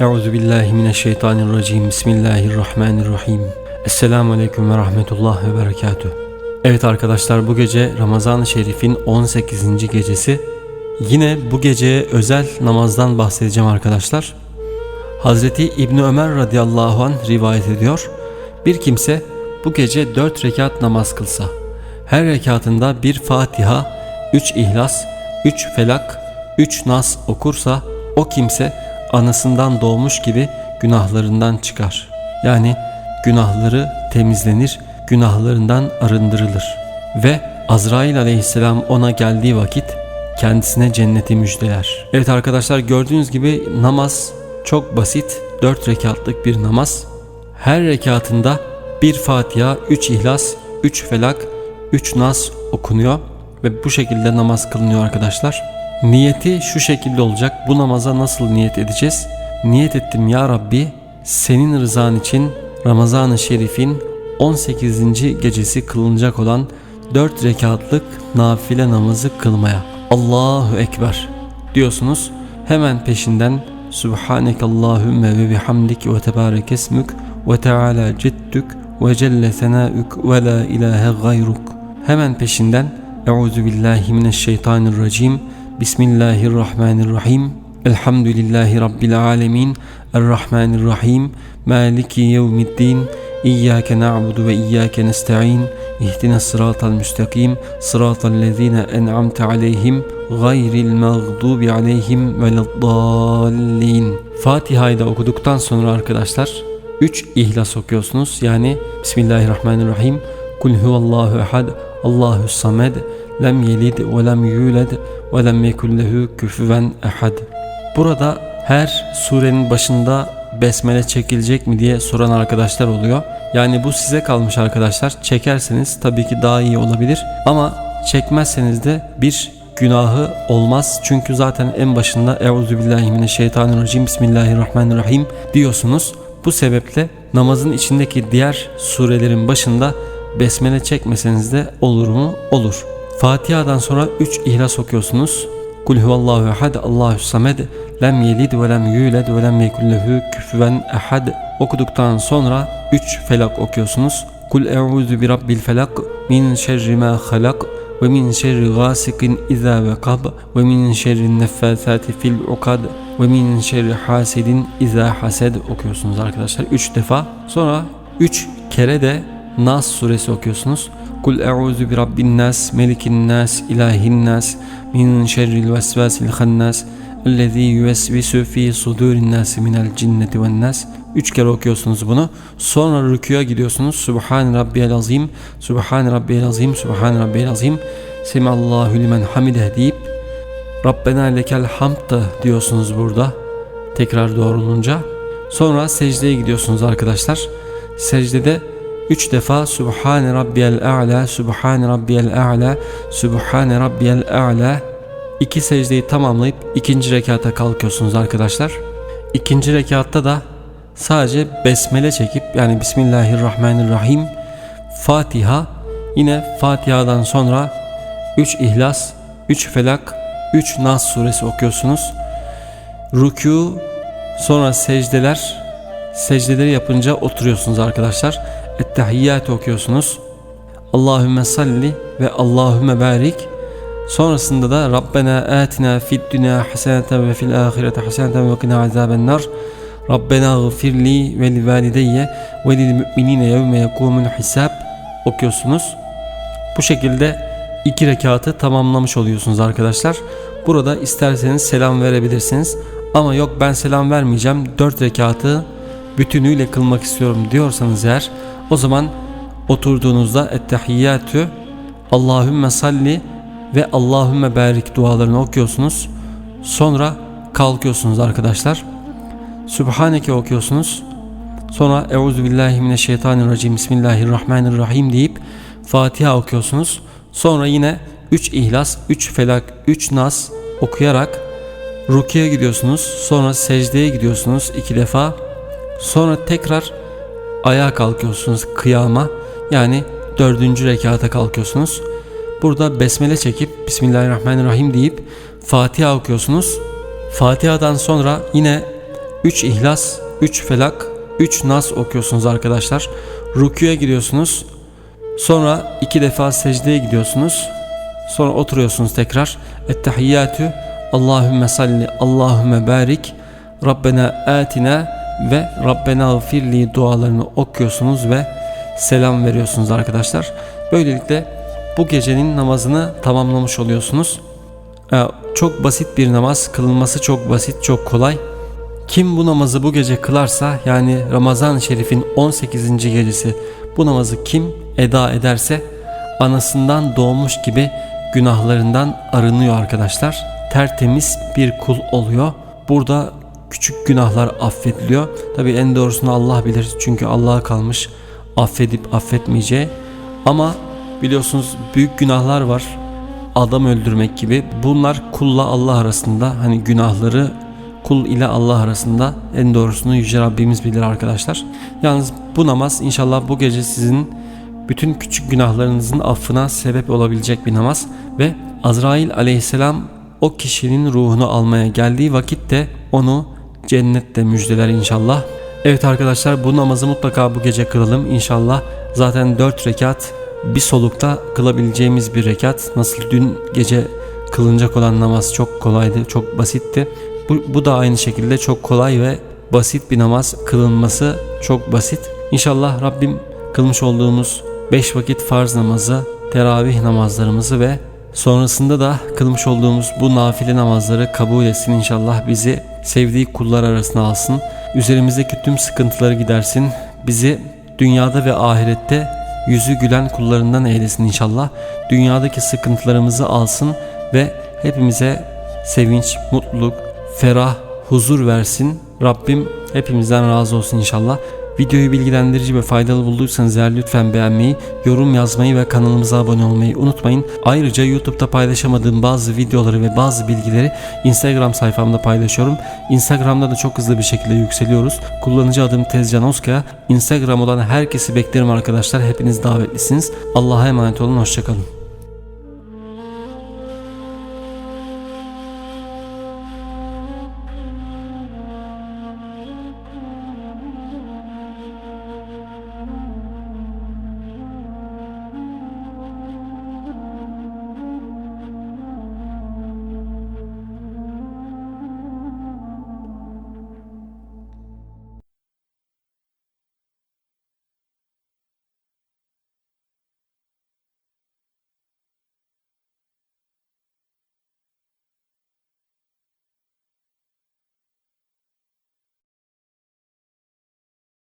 Euzu billahi mineşşeytanirracim. Bismillahirrahmanirrahim. Esselamu aleyküm ve rahmetullah ve berekatuh. Evet arkadaşlar bu gece Ramazan-ı Şerif'in 18. gecesi. Yine bu geceye özel namazdan bahsedeceğim arkadaşlar. Hazreti İbni Ömer radıyallahu an rivayet ediyor. Bir kimse bu gece 4 rekat namaz kılsa, her rekatında bir Fatiha, 3 İhlas, 3 Felak, 3 Nas okursa o kimse anasından doğmuş gibi günahlarından çıkar. Yani günahları temizlenir, günahlarından arındırılır. Ve Azrail aleyhisselam ona geldiği vakit kendisine cenneti müjdeler. Evet arkadaşlar gördüğünüz gibi namaz çok basit. 4 rekatlık bir namaz. Her rekatında bir Fatiha, 3 İhlas, 3 Felak, 3 Nas okunuyor ve bu şekilde namaz kılınıyor arkadaşlar. Niyeti şu şekilde olacak. Bu namaza nasıl niyet edeceğiz? Niyet ettim ya Rabbi senin rızan için Ramazan-ı Şerif'in 18. gecesi kılınacak olan 4 rekatlık nafile namazı kılmaya. Allahu Ekber diyorsunuz. Hemen peşinden Subhaneke Allahümme ve bihamdik ve tebarek esmük ve teala ciddük ve celle senaük ve la ilahe gayruk. Hemen peşinden Euzu billahi mineşşeytanirracim. Bismillahirrahmanirrahim. Elhamdülillahi rabbil alamin. Errahmanirrahim. Maliki yevmiddin. İyyâke na'budu ve iyyâke nesta'in. İhdina sıratal müstakim. Sıratal lezîne en'amte aleyhim. Gayril mağdubi aleyhim veleddallin. Fatiha'yı da okuduktan sonra arkadaşlar 3 ihlas okuyorsunuz. Yani Bismillahirrahmanirrahim. Kul huvallahu ehad. Allahu samed. Lem yelid ve lem yulad ve lem yekun lehu küfüven ehad. Burada her surenin başında besmele çekilecek mi diye soran arkadaşlar oluyor. Yani bu size kalmış arkadaşlar. Çekerseniz tabii ki daha iyi olabilir. Ama çekmezseniz de bir günahı olmaz. Çünkü zaten en başında Euzubillahimineşşeytanirracim Bismillahirrahmanirrahim diyorsunuz. Bu sebeple namazın içindeki diğer surelerin başında besmele çekmeseniz de olur mu? Olur. Fatiha'dan sonra 3 ihlas okuyorsunuz. Kul huvallahu ehad, Allahu samed, lem yelid ve lem yulad ve lem yekun lehu küfüven ehad okuduktan sonra 3 felak okuyorsunuz. Kul e'udhu bi rabbil felak min şerri ma halak ve min şerri gasikin iza vekab ve min şerri neffasati fil ukad ve min şerri hasidin iza hased okuyorsunuz arkadaşlar 3 defa. Sonra 3 kere de Nas suresi okuyorsunuz. Kul e'udhu bi rabbin nas, melikin nas, ilahin nas, min şerril vesvasil hannas, ellezî yüvesvisu fi sudurin nas minel cinneti ven nas. Üç kere okuyorsunuz bunu. Sonra rüküya gidiyorsunuz. Subhan rabbiyel azim, Subhan rabbiyel azim, Subhan rabbiyel azim. Semallahu limen hamideh deyip Rabbena lekel hamd diyorsunuz burada. Tekrar doğrulunca. Sonra secdeye gidiyorsunuz arkadaşlar. Secdede Üç defa Subhane Rabbiyel A'la, Subhane Rabbiyel A'la, Subhane Rabbiyel A'la. İki secdeyi tamamlayıp ikinci rekata kalkıyorsunuz arkadaşlar. İkinci rekatta da sadece besmele çekip yani Bismillahirrahmanirrahim Fatiha yine Fatiha'dan sonra 3 İhlas, 3 Felak, 3 Nas suresi okuyorsunuz. Rükû sonra secdeler secdeleri yapınca oturuyorsunuz arkadaşlar. Ettehiyyatı okuyorsunuz. Allahümme salli ve Allahümme barik. Sonrasında da Rabbena atina fid dünya haseneten ve fil ahirete haseneten ve qina azaben nar. Rabbena gfirli ve li valideyye ve lil müminine yevme yekumul hisab okuyorsunuz. Bu şekilde iki rekatı tamamlamış oluyorsunuz arkadaşlar. Burada isterseniz selam verebilirsiniz. Ama yok ben selam vermeyeceğim. Dört rekatı bütünüyle kılmak istiyorum diyorsanız eğer o zaman oturduğunuzda ettehiyyatü Allahümme salli ve Allahümme barik dualarını okuyorsunuz. Sonra kalkıyorsunuz arkadaşlar. Sübhaneke okuyorsunuz. Sonra Euzu billahi mineşşeytanirracim Bismillahirrahmanirrahim deyip Fatiha okuyorsunuz. Sonra yine 3 İhlas, 3 Felak, 3 Nas okuyarak rukiye gidiyorsunuz. Sonra secdeye gidiyorsunuz iki defa. Sonra tekrar ayağa kalkıyorsunuz kıyama yani dördüncü rekata kalkıyorsunuz. Burada besmele çekip Bismillahirrahmanirrahim deyip Fatiha okuyorsunuz. Fatiha'dan sonra yine 3 İhlas, 3 Felak, 3 Nas okuyorsunuz arkadaşlar. Rüküye giriyorsunuz. Sonra iki defa secdeye gidiyorsunuz. Sonra oturuyorsunuz tekrar. Ettehiyyatü Allahümme salli Allahümme barik Rabbena atina ve Rabbena gfirli dualarını okuyorsunuz ve selam veriyorsunuz arkadaşlar. Böylelikle bu gecenin namazını tamamlamış oluyorsunuz. Ee, Çok basit bir namaz, kılınması çok basit, çok kolay. Kim bu namazı bu gece kılarsa yani Ramazan-ı Şerif'in 18. gecesi bu namazı kim eda ederse anasından doğmuş gibi günahlarından arınıyor arkadaşlar. Tertemiz bir kul oluyor. Burada küçük günahlar affediliyor. Tabi en doğrusunu Allah bilir çünkü Allah'a kalmış affedip affetmeyeceği. Ama biliyorsunuz büyük günahlar var. Adam öldürmek gibi. Bunlar kulla Allah arasında hani günahları kul ile Allah arasında en doğrusunu Yüce Rabbimiz bilir arkadaşlar. Yalnız bu namaz inşallah bu gece sizin bütün küçük günahlarınızın affına sebep olabilecek bir namaz ve Azrail aleyhisselam o kişinin ruhunu almaya geldiği vakitte onu cennette müjdeler inşallah. Evet arkadaşlar bu namazı mutlaka bu gece kılalım inşallah. Zaten 4 rekat bir solukta kılabileceğimiz bir rekat. Nasıl dün gece kılınacak olan namaz çok kolaydı, çok basitti. Bu, bu da aynı şekilde çok kolay ve basit bir namaz kılınması çok basit. İnşallah Rabbim kılmış olduğumuz 5 vakit farz namazı, teravih namazlarımızı ve sonrasında da kılmış olduğumuz bu nafile namazları kabul etsin inşallah bizi sevdiği kullar arasına alsın. Üzerimizdeki tüm sıkıntıları gidersin. Bizi dünyada ve ahirette yüzü gülen kullarından eylesin inşallah. Dünyadaki sıkıntılarımızı alsın ve hepimize sevinç, mutluluk, ferah, huzur versin. Rabbim hepimizden razı olsun inşallah. Videoyu bilgilendirici ve faydalı bulduysanız eğer lütfen beğenmeyi, yorum yazmayı ve kanalımıza abone olmayı unutmayın. Ayrıca YouTube'da paylaşamadığım bazı videoları ve bazı bilgileri Instagram sayfamda paylaşıyorum. Instagram'da da çok hızlı bir şekilde yükseliyoruz. Kullanıcı adım Tezcan Oskaya. Instagram olan herkesi beklerim arkadaşlar. Hepiniz davetlisiniz. Allah'a emanet olun. Hoşçakalın.